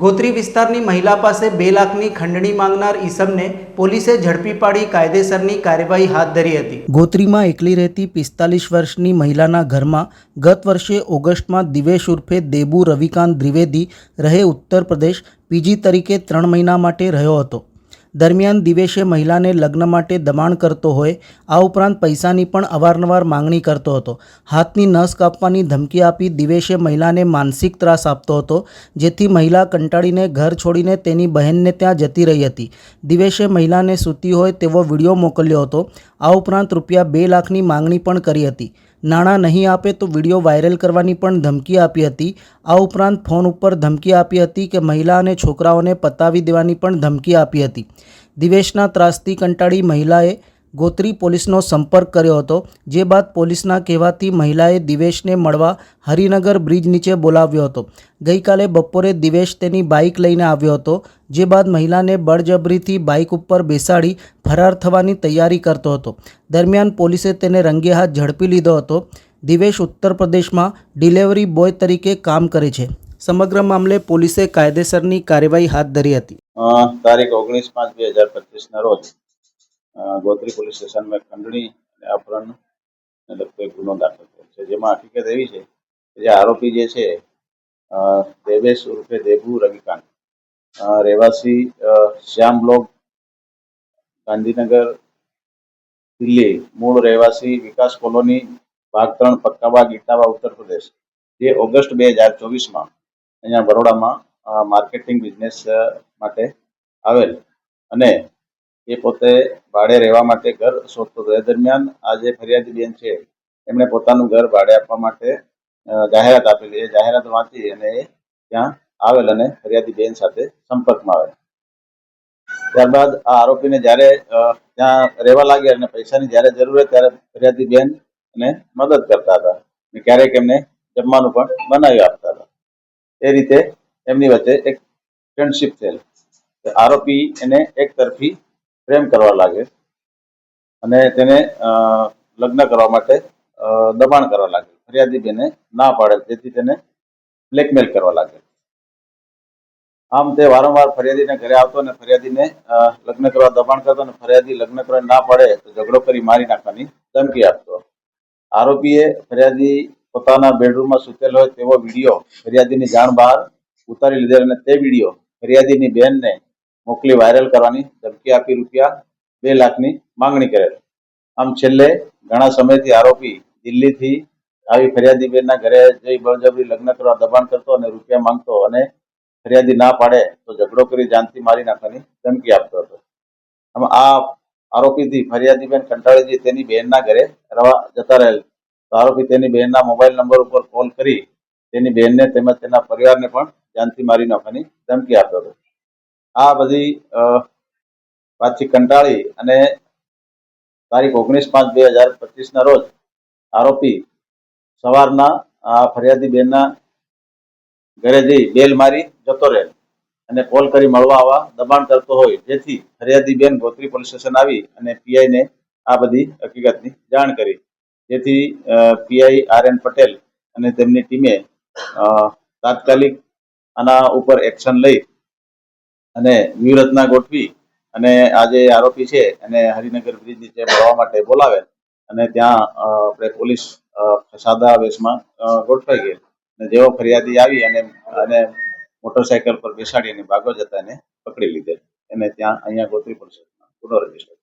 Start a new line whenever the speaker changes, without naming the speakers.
ગોત્રી વિસ્તારની મહિલા પાસે બે લાખની ખંડણી માંગનાર ઈસમને પોલીસે ઝડપી પાડી કાયદેસરની કાર્યવાહી હાથ ધરી હતી. ગોત્રીમાં એકલી રહેતી પિસ્તાલીસ વર્ષની મહિલાના ઘરમાં ગત વર્ષે ઓગસ્ટમાં દિવેશ ઉર્ફે દેબુ રવિકાંત દ્વિવેદી રહે ઉત્તર પ્રદેશ, પીજી તરીકે ત્રણ મહિના માટે રહ્યો હતો. દરમિયાન દિવેશે મહિલાને લગ્ન માટે દબાણ કરતો હોય, આ ઉપરાંત પૈસાની પણ અવારનવાર માંગણી કરતો હતો. હાથની નસ કાપવાની ધમકી આપી દિવેશે મહિલાને માનસિક ત્રાસ આપતો હતો, જેથી મહિલા કંટાળીને ઘર છોડીને તેની બહેનને ત્યાં જતી રહી હતી. દિવેશે મહિલાને સૂતી હોય તેવો વીડિયો મોકલ્યો હતો. આ ઉપરાંત રૂપિયા બે લાખની માંગણી પણ કરી હતી. નાણાં નહીં આપે તો વીડિયો વાયરલ કરવાની પણ ધમકી આપી હતી. આ ઉપરાંત ફોન ઉપર ધમકી આપી હતી કે મહિલા અને છોકરાઓને પતાવી દેવાની પણ ધમકી આપી હતી. દિવેશના ત્રાસથી કંટાળી મહિલાએ ગોત્રી પોલીસનો સંપર્ક કર્યો હતો, જે બાદ પોલીસના કહેવાથી મહિલાએ દિવેશને મળવા હરિનગર બ્રિજ નીચે બોલાવ્યો હતો. ગઈકાલે બપોરે દિવેશ તેની બાઇક લઈને આવ્યો હતો, જે બાદ મહિલાને બળજબરીથી બાઇક ઉપર બેસાડી ફરાર થવાની તૈયારી કરતો હતો. દરમિયાન પોલીસે તેને રંગે હાથ ઝડપી લીધો હતો. દિવેશ ઉત્તર પ્રદેશમાં ડિલિવરી બોય તરીકે કામ કરે છે. સમગ્ર મામલે પોલીસે કાયદેસરની કાર્યવાહી હાથ ધરી હતી.
તારીખ ઓગણીસ પાંચ બે હજાર પચીસના રોજ ગોત્રી પોલીસ સ્ટેશનમાં ખંડણી અને અપહરણ લગતો એક ગુનો દાખલ થયો છે. જેમાં હકીકત એવી છે કે જે આરોપી જે છે દેવેશ ઉર્ફે દેબુ રવિકાંત. રહેવાસી શ્યામ બ્લોક, ગાંધીનગર, દિલ્હી. મૂળ રહેવાસી વિકાસ કોલોની, ભાગ ત્રણ પક્કાબાગ ઇટાવા ઉત્તર પ્રદેશ. જે ઓગસ્ટ બે હજાર ચોવીસમાં અહીંયા બરોડામાં માર્કેટિંગ બિઝનેસ માટે આવેલ. અને એ પોતે ભાડે રહેવા માટે ઘર શોધતો હતો. એ દરમિયાન આ જે ફરિયાદી બેન છે, એમણે પોતાનું ઘર ભાડે આપવા માટે જાહેરાત આપેલી. એ જાહેરાત વાંચી અને એ ત્યાં આવેલ અને ફરિયાદી બેન સાથે સંપર્કમાં આવેલ. ત્યારબાદ આ આરોપીને જ્યારે ત્યાં રહેવા લાગ્યા અને પૈસાની જ્યારે જરૂર હોય ત્યારે ફરિયાદી બેન એને મદદ કરતા હતા અને ક્યારેક એમને જમવાનું પણ બનાવી આપતા હતા. એ રીતે એમની વચ્ચે એક ફ્રેન્ડશિપ થયેલ. આરોપી એને એક તરફી પ્રેમ કરવા લાગે અને તેને લગ્ન કરવા માટે દબાણ કરવા લાગે. ફરિયાદી બેને ના પાડે, જેથી તેને બ્લેકમેલ કરવા લાગે. આમ તે વારંવાર ફરિયાદીને ઘરે આવતો અને ફરિયાદીને લગ્ન કરવા દબાણ કરતો અને ફરિયાદી લગ્ન કરવા ના પાડે, તો ઝઘડો કરી મારી નાખવાની ધમકી આપતો. આરોપીએ ફરિયાદી પોતાના બેડરૂમમાં સૂતેલો હોય તેવો વીડિયો ફરિયાદીની જાણ બહાર ઉતારી લીધેલ અને તે વીડિયો ફરિયાદીની બહેનને મોકલી વાયરલ કરવાની ધમકી આપી રૂપિયા બે લાખની માંગણી કરેલ. આમ છેલ્લે ઘણા સમયથી આરોપી દિલ્હીથી આવી ફરિયાદીબેનના ઘરે જઈ બળજબરી લગ્ન કરવા દબાણ કરતો અને રૂપિયા માંગતો અને ફરિયાદી ના પાડે તો ઝઘડો કરી જાનથી મારી નાખવાની ધમકી આપતો હતો. આમ આ આરોપીથી ફરિયાદીબેન કંટાળીજી તેની બહેનના ઘરે રવા જતા રહેલ. તો આરોપી તેની બહેનના મોબાઈલ નંબર ઉપર કોલ કરી તેની બહેનને તેમજ તેના પરિવારને પણ જાનથી મારી નાખવાની ધમકી આપતો હતો. આ બધી વાતથી કંટાળી અને તારીખ ઓગણીસ પાંચ બે હજાર પચીસના રોજ આરોપી સવારના, આ ફરિયાદી બેનના ઘરે જઈ બેલ મારી જતો રહે અને કોલ કરી મળવા આવવા દબાણ કરતો હોય. જેથી ફરિયાદી બેન ગોત્રી પોલીસ સ્ટેશન આવી અને પીઆઈને આ બધી હકીકતની જાણ કરી. જેથી પીઆઈ આર એન પટેલ અને તેમની ટીમે તાત્કાલિક આના ઉપર એક્શન લઈ અને વ્યૂહરચના ગોઠવી અને આ જે આરોપી છે એને હરિનગર બ્રિજ નીચે મળવા માટે બોલાવે અને ત્યાં આપણે પોલીસ સાદા વેશમાં ગોઠવાઈ ગઈ. અને જેવો ફરિયાદી આવી અને અને મોટરસાયકલ પર બેસાડી અને ભાગો જતા એને પકડી લીધેલ. એને ત્યાં અહીંયા ગોત્રી સ્ટેશનમાં ગુનો રજિસ્ટર.